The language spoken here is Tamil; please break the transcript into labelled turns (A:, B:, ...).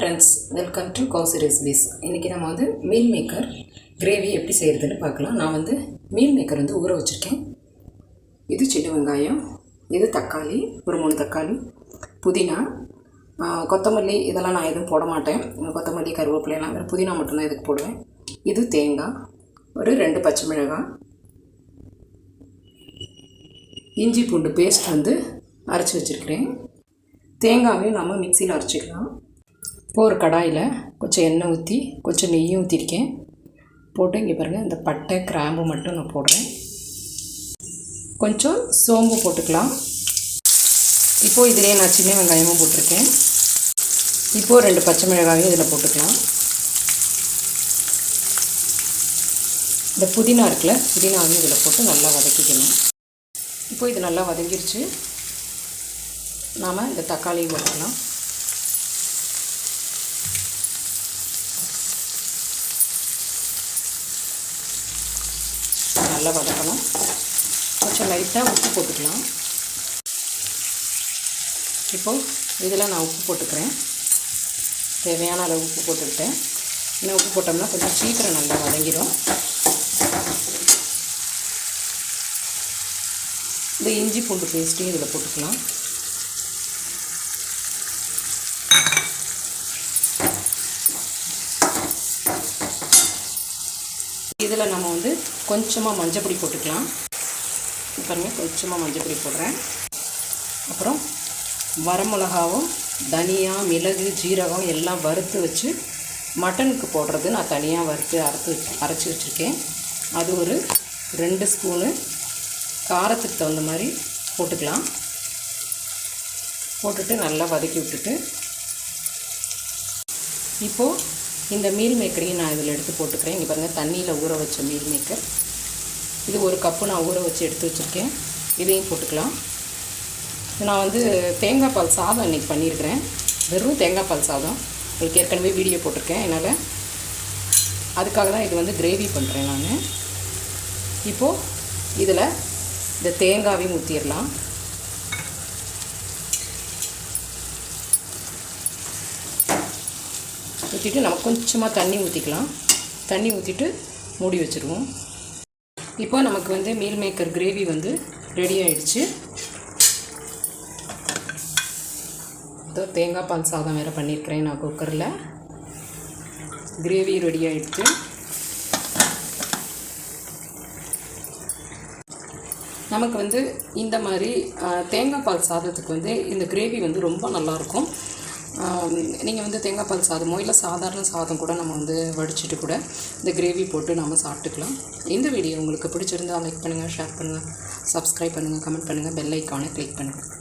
A: Friends welcome to Kousi recipes இன்றைக்கி நம்ம வந்து மீல் மேக்கர் கிரேவி எப்படி செய்கிறதுன்னு பார்க்கலாம். நான் வந்து மீல் மேக்கர் வந்து ஊற வச்சுருக்கேன். இது சின்ன வெங்காயம் இது தக்காளி ஒரு மூணு தக்காளி புதினா கொத்தமல்லி இதெல்லாம் நான் எதுவும் போட மாட்டேன். கொத்தமல்லி கருவேப்பிலையெல்லாம் வேறு புதினா மட்டும்தான் இதுக்கு போடுவேன். இது தேங்காய் ஒரு ரெண்டு பச்சை மிளகாய் இஞ்சி பூண்டு பேஸ்ட் வந்து அரைச்சி வச்சுருக்கிறேன். தேங்காயும் நம்ம மிக்சியில் அரைச்சிக்கலாம். இப்போ ஒரு கடாயில் கொஞ்சம் எண்ணெய் ஊற்றி கொஞ்சம் நெய்யும் ஊற்றிருக்கேன் போட்டு இங்கே பாருங்கள் இந்த பட்டை கிராம்பு மட்டும் நான் போடுறேன். கொஞ்சம் சோம்பு போட்டுக்கலாம். இப்போது இதிலே நான் சின்ன வெங்காயமும் போட்டிருக்கேன். இப்போது ரெண்டு பச்சை மிளகாயும் இதில் போட்டுக்கலாம். இந்த புதினா இருக்குல்ல புதினாவையும் இதில் போட்டு நல்லா வதக்கிக்கணும். இப்போ இது நல்லா வதங்கிருச்சு. நாம் இந்த தக்காளியும் போட்டுக்கலாம். நல்லா வதக்கணும். கொஞ்சம் லைட்டாக உப்பு போட்டுக்கலாம். இப்போது இதில் நான் உப்பு போட்டுக்கிறேன். தேவையான அளவு உப்பு போட்டுக்கிட்டேன். இன்னும் உப்பு போட்டோம்னா கொஞ்சம் சீக்கிரம் நல்லா வதங்கிடும் இந்த இஞ்சி பூண்டு பேஸ்ட்டையும் இதில் போட்டுக்கலாம். இதில் நம்ம வந்து கொஞ்சமாக மஞ்சப்பொடி போட்டுக்கலாம். பாருங்கள் கொஞ்சமாக மஞ்சப்பொடி போடுறேன். அப்புறம் வரமிளகாவும் தனியா மிளகு ஜீரகம் எல்லாம் வறுத்து வச்சு மட்டனுக்கு போடுறது நான் தனியாக வறுத்து அரைத்து அரைச்சி வச்சுருக்கேன். அது ஒரு ரெண்டு ஸ்பூனு காரத்துக்கு தகுந்த மாதிரி போட்டுக்கலாம். போட்டுட்டு நல்லா வதக்கி விட்டுட்டு இப்போது இந்த மீல் மேக்கரையும் நான் இதில் எடுத்து போட்டுக்கிறேன். இங்கே பாருங்கள் தண்ணியில் ஊற வச்ச மீல் மேக்கர். இது ஒரு கப்பு நான் ஊற வச்சு எடுத்து வச்சுருக்கேன். இதையும் போட்டுக்கலாம். நான் வந்து தேங்காய் பால் சாதம் இன்றைக்கி பண்ணியிருக்கிறேன். வெறும் தேங்காய் பால் சாதம். உங்களுக்கு ஏற்கனவே வீடியோ போட்டிருக்கேன். என்னால் அதுக்காக தான் இது வந்து கிரேவி பண்ணுறேன் நான். இப்போது இதில் இந்த தேங்காவையும் ஊற்றிடலாம் ஊற்றிட்டு நம்ம கொஞ்சமாக தண்ணி ஊற்றிக்கலாம் தண்ணி ஊற்றிட்டு மூடி வச்சுருவோம். இப்போ நமக்கு வந்து மீல் மேக்கர் கிரேவி வந்து ரெடி ஆகிடுச்சு இதோ தேங்காய் பால் சாதம் வேறு பண்ணியிருக்கிறேன் நான் குக்கரில் கிரேவி ரெடி ஆகிடுச்சு நமக்கு வந்து இந்த மாதிரி தேங்காய் பால் சாதத்துக்கு வந்து இந்த கிரேவி வந்து ரொம்ப நல்லாயிருக்கும் நீங்கள் வந்து தேங்காய் பால் சாதமோ இல்லை சாதாரண சாதம் கூட நம்ம வந்து வடிச்சிட்டு கூட இந்த கிரேவி போட்டு நம்ம சாப்பிட்டுக்கலாம். இந்த வீடியோ உங்களுக்கு பிடிச்சிருந்தா லைக் பண்ணுங்கள் ஷேர் பண்ணுங்கள் சப்ஸ்கிரைப் பண்ணுங்கள் கமெண்ட் பண்ணுங்கள் பெல் ஐக்கானை கிளிக் பண்ணுங்கள்